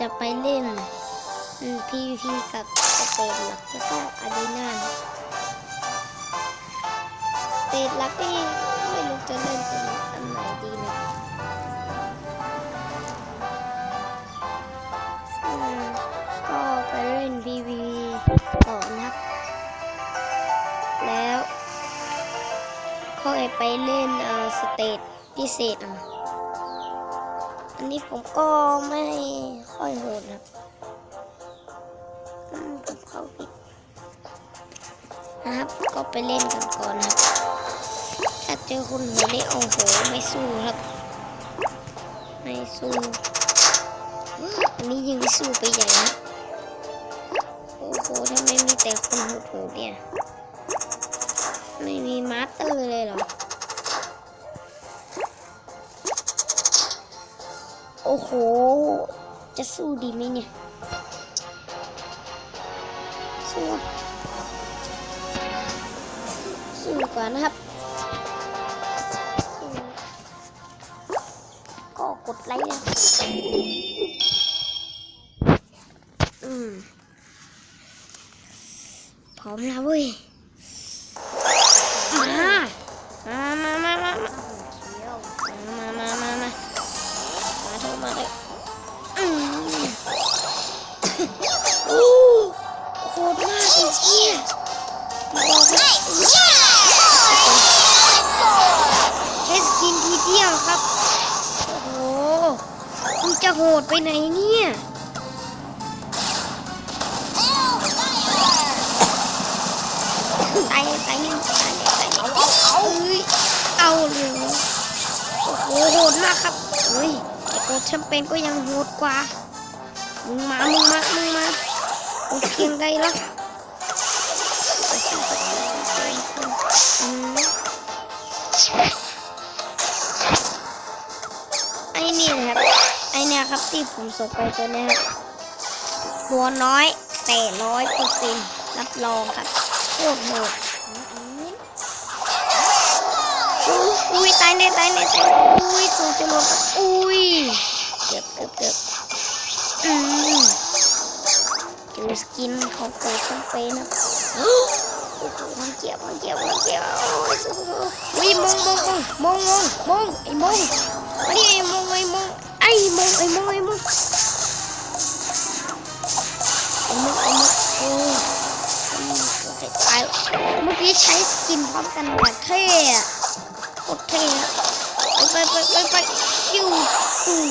จะไปเล่น PVP กับสเตจหลักแล้วก็อารีนาสเตจหลักนี่ไม่รู้จะเล่นเป็นอันไหนดีนะอืมก็ไปเล่น PVP ก่อนนะครับ แล้วค่อยไปเล่นเออสเตจพิเศษอะ อันนี้ผมก็ไม่ค่อยโหดนะอืมผมเข้าผิดนะครับ ก็ไปเล่นกันก่อนนะครับถ้าเจอคนโหดนี่โอ้โหไม่สู้ครับ ไม่สู้อันนี้ยิงสู้ไปใหญ่นะโอ้โหทำไมมีแต่คนโหดๆเนี่ย ไม่มีมาสเตอร์เลยเหรอ อ้โห จะสู้ดีไหมเนี่ย สู้สู้ก่อนนะครับ ก็กดไลค์นะอืมพร้อมแล้วเว้ยมามามามามามามา มามามามาเถอะมาเถอะอืมโอ้โคตรมากไอ้เชี่ยบอกเลยใช้สกินทีเดียวครับ โอ้โหจะโหดไปไหนเนี่ยตายตายเลยตายเลยตายเอาเอ้ยเอาเลยโอ้โหโหดมากครับเฮ้ย ไอโกดแชมเปญก็ยังโหดกว่า มึงมา มึงมา มึงมามึงเพียงใดล่ะอืมไอ้นี่นะครับ ไอ้เนี่ยครับที่ผมส่งไปตัวนี้ครับตัวน้อยแต่ร้อยเปอร์เซ็นต์รับรองครับโคตรโหด อุ้ยตายแน่ตายแน่ตายแน่อุ้ยสูงจะลงอุ้ยเกือบเกือบเกือบอืมเจอสกินของโกชัมเปญครับโอ้โหมันเกี่ยวมันเกี่ยวมันเกี่ยวโอ้ยสูงอุ้ยมงมงมงมงมงไอ้มงมาดิไอ้มงไอ้มงไอ้มงไอ้มงไอ้มงไอ้มุกไอ้มุกโอ้ยอืมโอเคตายแล้วเมื่อกี้ใช้สกินพร้อมกันแบบเท่ อะโครเท่อะไปไปไปไปคิวตูม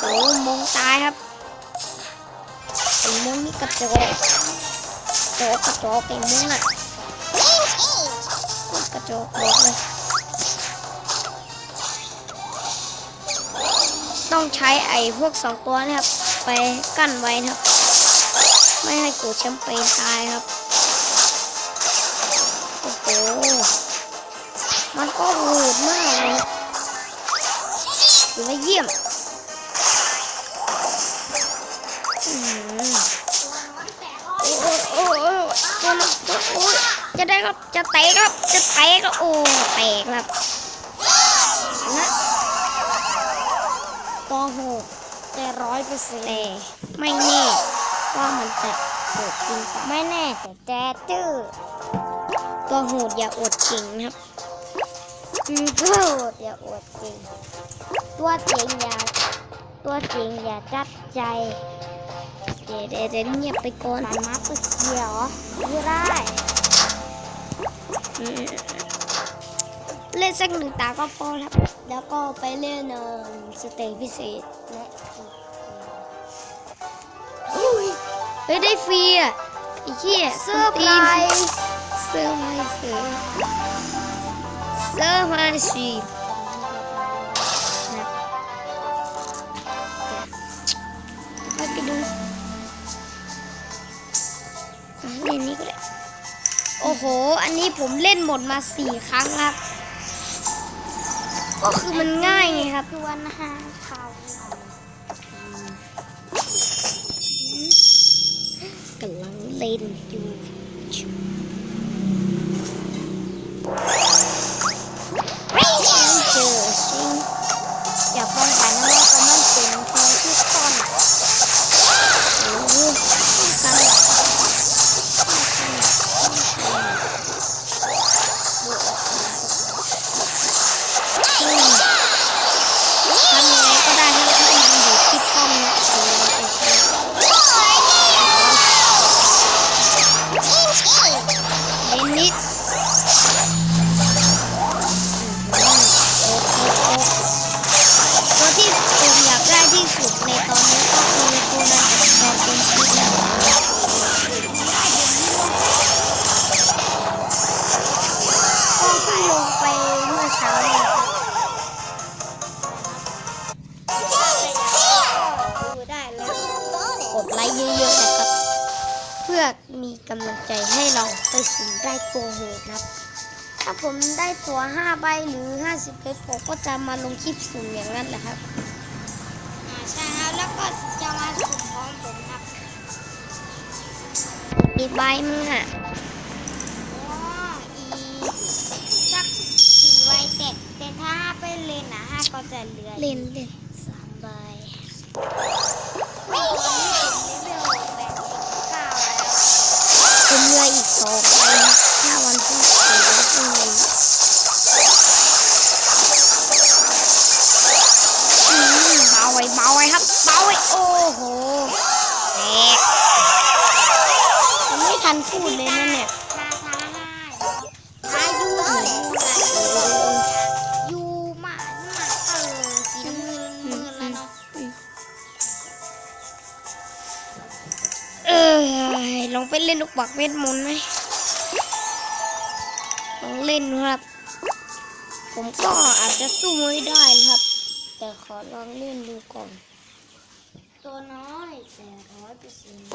โอ้มงตายครับไอ้มงนี่กระจอกกระจอกกระจอกไอ้มงอะกระจอกบอกเลยต้องใช้ไอ้พวกสองตัวนะครับ ไปกั้นไว้นะครับ ไม่ให้กูแชมเปญตายครับ โอ้โห มันก็โหดมากเลยครับถือว่าเยี่ยมอืมโอ้โหโอ้โหตัวน้ำตัวโอ้ยจะได้ครับจะแตกครับ จะแตกครับโอ้แตกครับนะตัวโหดแต่ร้อยเปอร์เซ็นต์แต่ไม่แน่ว่ามันจะโหดจริงเปล่าไม่แน่แต่แจจื้อตัวโหดอย่าอดจริงนะครับ อืมตัวโหดอย่าอดจริง ตัวจริงอย่าตัวจริงอย่าจัดใจ เดี๋ยวเดี๋ยวเงียบไปก่อนสามาตัวเขียวไม่ได้เล่นสักหนึ่งตาก็พอครับแล้วก็ไปเล่นเอ่อสเตจพิเศษและอุ้ยเฮ้ยได้ฟรีอะไอ้เหี้ยเซอร์ไพรส์เซอไพรส์เซอ ร์เซอร์ไพรส์ชีนดูเล่นนี้ก็ได้โอ้โห อันนี้ผมเล่นหมดมาสี่ครั้งครับ ก็คือมันง่ายไงครับทุกวันนะคะเขากำลังเล่นอยู่ กำลังใจให้เราไปสู่ได้ตัวโหดนะครับ ถ้าผมได้ตัว5ใบหรือ 50เพชรผมก็จะมาลงคลิปสุ่มอย่างนั้นแหละครับอ่าใช่ครับแล้วก็จะมาสุ่มพร้อมผมครับอีกใบมึงอะอ๋ออีสักสี่ใบเต็ดแต่ถ้าห้าไปเลนนะห้าก็จะเหลือเล่นเล่น ทันพูดเลยนะเนี่ยทาทาทายูยูมามาเออสีน้ำเงินเงินแล้วเนาะเออลองไปเล่นลูกบักเวทมนต์ไหมลองเล่นดูครับ ผมก็อาจจะสู้ไม่ได้นะครับ แต่ขอลองเล่นดูก่อน ตัวน้อยแต่ร้อยเปอร์เซ็นต์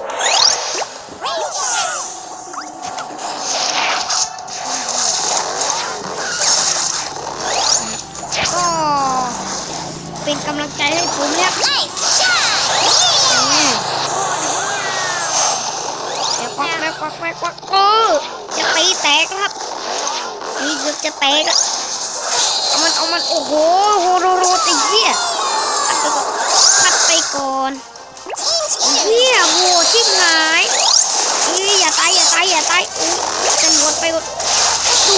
ก็เป็นกำลังใจให้ผมเนี่ยอืมเดี๋ยวควักแม่ควักแม่ควักเออจะตีแตกแล้วครับนี่เกือบจะแตกแล้วเอามันเอามันโอ้โหโหโรโรติเหี้ยพัดไปก่อนพัดไป ก่อนเหี้ยโหชิบหายเฮ้ยอย่าตายอย่าตายอย่าตายอุ้ยจะหมดไปก่อนตู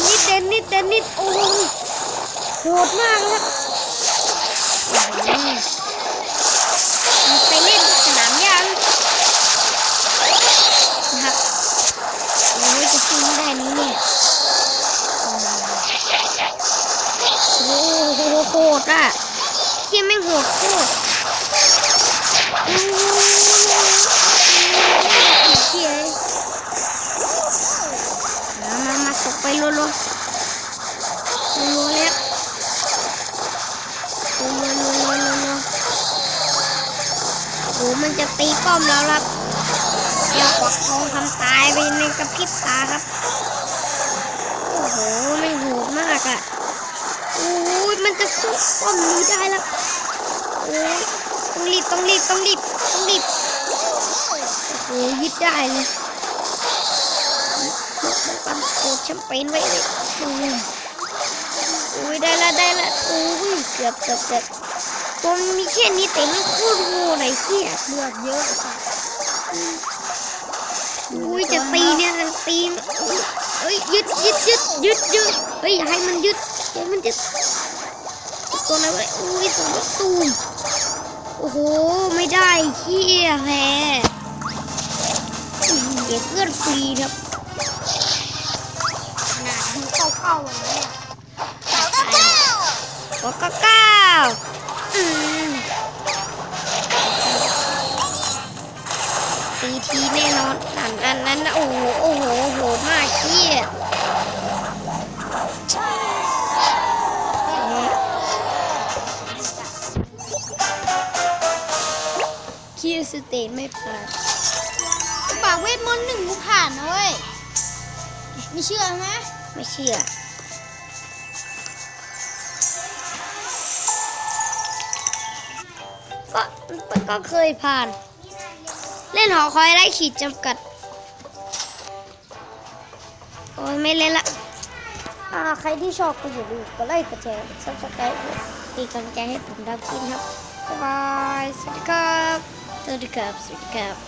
มเดนนิดเดนนิดเดนนิดโอ้โหโหดมากเลยครับไปเล่นสนามหญ้านะครับโอ้ยจะสู้ไม่ได้นี้เนี่ยโอ้โหโหดอะ เฮียแม่งโหดโคตรเฮียมามามาตกไปรัวๆรัวรัวแล้วรัวรัวรัวรัวโอ้มันจะตีป้อมแล้วครับเดี๋ยวกวักทองทำตายไปในกระพริบตาครับ โอ้โหไม่โหดมากอะโอ้ มันจะสู้ป้อมนี้ได้แล้วโอ้ยต้องรีบต้องรีบต้องรีบต้องรีบโอ้ยยึดได้เลยปันโอ้แชมเปญไว้เลยโอ้ยโอ้ยได้ละได้ละโอ้ยเกือบเกือบเกือบตัวมันมีแค่นี้แต่มันโคตรโง่ไหนเหี้ยเลือดเยอะค่ะอุ้ยจะตีเนี่ยจะตีมันอุ๊ยเอ้ยยึดยึดยึดยึดยึดเฮ้ยอย่าให้มันยึดอย่าให้มันยึด ตัวอะไรวะอุ้ยตัวนี้ตูมโอ้โห ไม่ได้เฮียแพ้อื้อหือเดี๋ยวเพื่อนฟรีครับขนาดดูเก้าเก้าเลยเนี่ยเก้าเก้าเก้าเก้าเก้า เตนไม่ผ่านปากเวทมนต์หนึ่งกูผ่านนะเว้ยไม่เชื่อไหมไม่เชื่อก็ก็เคยผ่าน เล่นหอคอยไล่ขีดจำกัด โอ้ยไม่เล่นละอ่าใครที่ชอบก็อย่าลืมกดไลค์กดแชร์ซับสไครต์ตีกำลังใจให้ผมทำคลิปครับบ๊ายบาย สวัสดีครับ สวัส